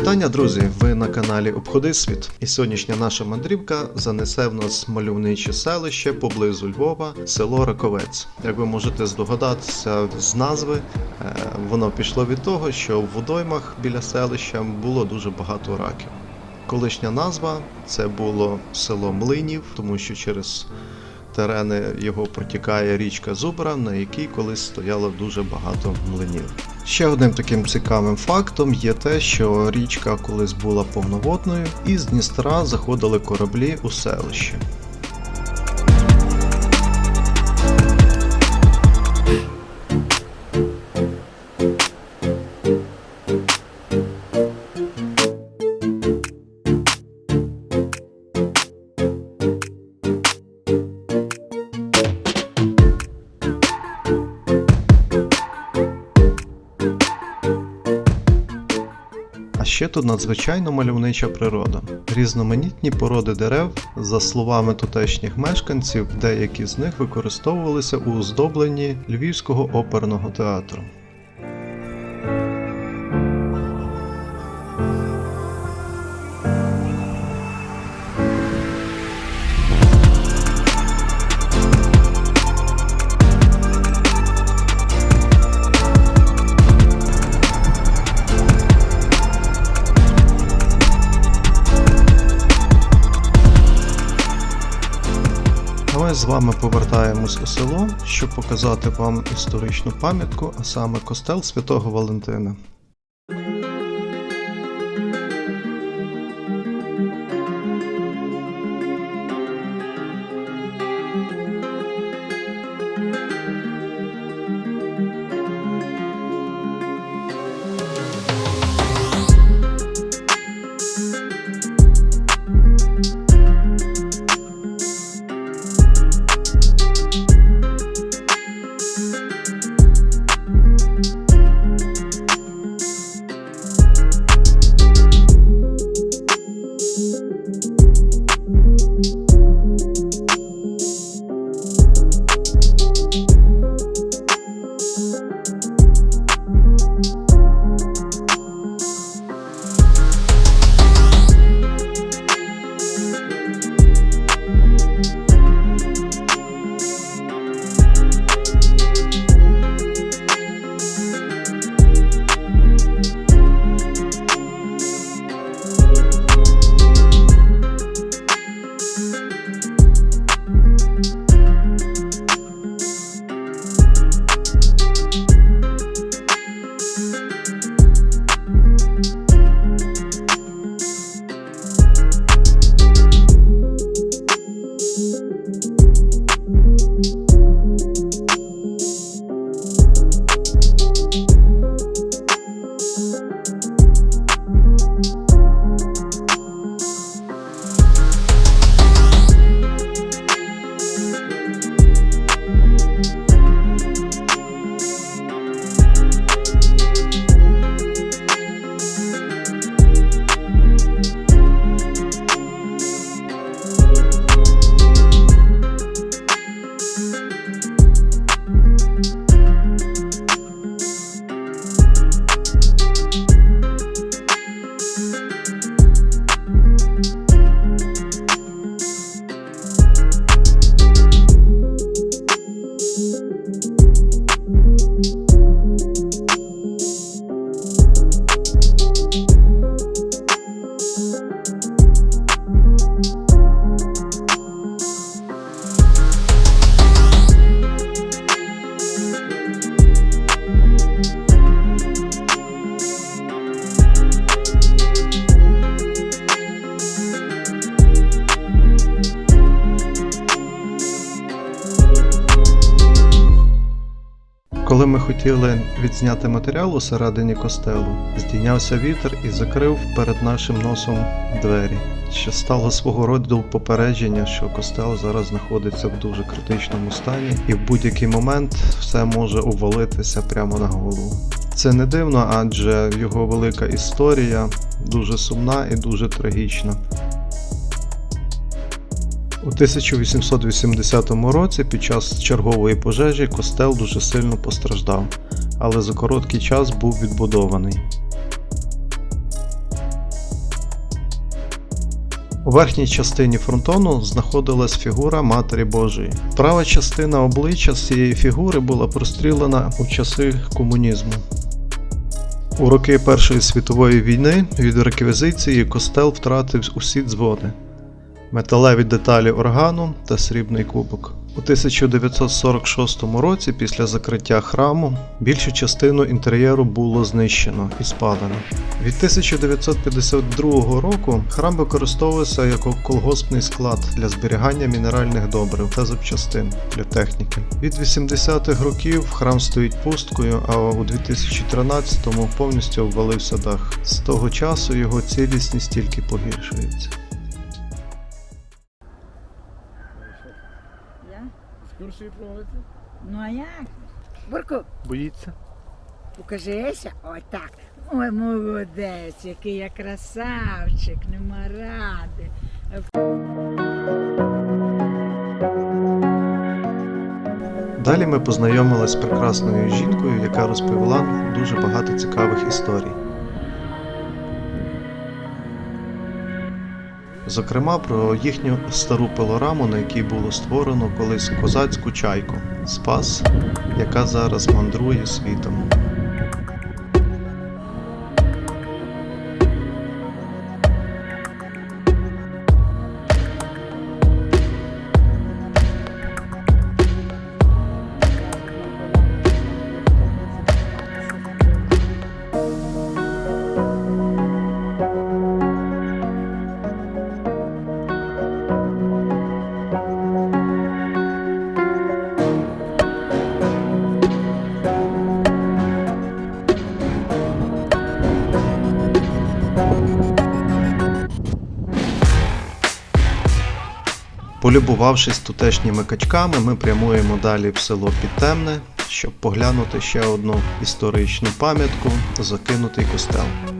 Вітання, друзі! Ви на каналі Обходи світ. І сьогоднішня наша мандрівка занесе в нас мальовниче селище поблизу Львова, село Раковець. Як ви можете здогадатися з назви, е, воно пішло від того, що в водоймах біля селища було дуже багато раків. Колишня назва це було село Млинів, тому що через терени його протікає річка Зубра, на якій колись стояло дуже багато млинів. Ще одним таким цікавим фактом є те, що річка колись була повноводною, і з Дністра заходили кораблі у селище. Тут надзвичайно мальовнича природа. Різноманітні породи дерев, за словами тутешніх мешканців, деякі з них використовувалися у оздобленні Львівського оперного театру. З вами повертаємось у село, щоб показати вам історичну пам'ятку, а саме костел Святого Валентина. you Коли ми хотіли відзняти матеріал усередині костелу, здійнявся вітер і закрив перед нашим носом двері, що стало свого роду попередження, що костел зараз знаходиться в дуже критичному стані, і в будь-який момент все може увалитися прямо на голову. Це не дивно, адже його велика історія дуже сумна і дуже трагічна. У 1880 році під час чергової пожежі костел дуже сильно постраждав, але за короткий час був відбудований. У верхній частині фронтону знаходилась фігура Матері Божої. Права частина обличчя з цієї фігури була прострілена у часи комунізму. У роки Першої світової війни від реквізиції костел втратив усі дзвони, металеві деталі органу та срібний кубок. У 1946 році, після закриття храму, більшу частину інтер'єру було знищено і спалено. Від 1952 року храм використовувався як колгоспний склад для зберігання мінеральних добрив та запчастин для техніки. Від 80-х років храм стоїть пусткою, а у 2013-му повністю обвалився дах. З того часу його цілісність тільки погіршується. Екскурсію проводити? Ну а як? Бурку, Боїться. покажися. Ой так. Ой, молодець, який я красавчик, нема ради. Далі ми познайомилися з прекрасною жінкою, яка розповіла дуже багато цікавих історій. Зокрема, про їхню стару пилораму, на якій було створено колись козацьку чайку Спас, яка зараз мандрує світом. Полюбувавшись тутешніми качками, ми прямуємо далі в село Підтемне, щоб поглянути ще одну історичну пам'ятку закинутий костел.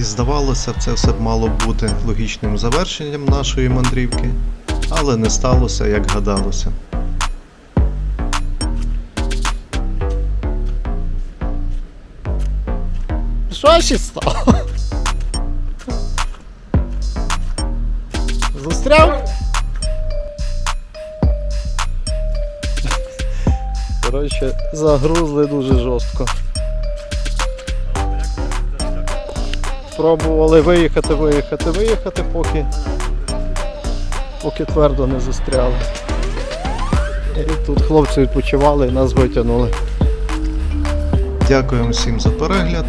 І здавалося, це все б мало бути логічним завершенням нашої мандрівки, але не сталося, як гадалося. Що ще стало? Застряв? Коротше, загрузли дуже жорстко. Пробували виїхати, виїхати, виїхати, поки, поки твердо не застряли. І тут хлопці відпочивали і нас витягнули. Дякуємо всім за перегляд.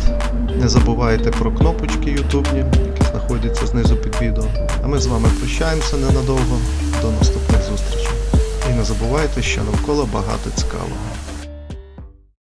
Не забувайте про кнопочки ютубні, які знаходяться знизу під відео. А ми з вами прощаємося ненадовго. До наступних зустрічей. І не забувайте, що навколо багато цікавого.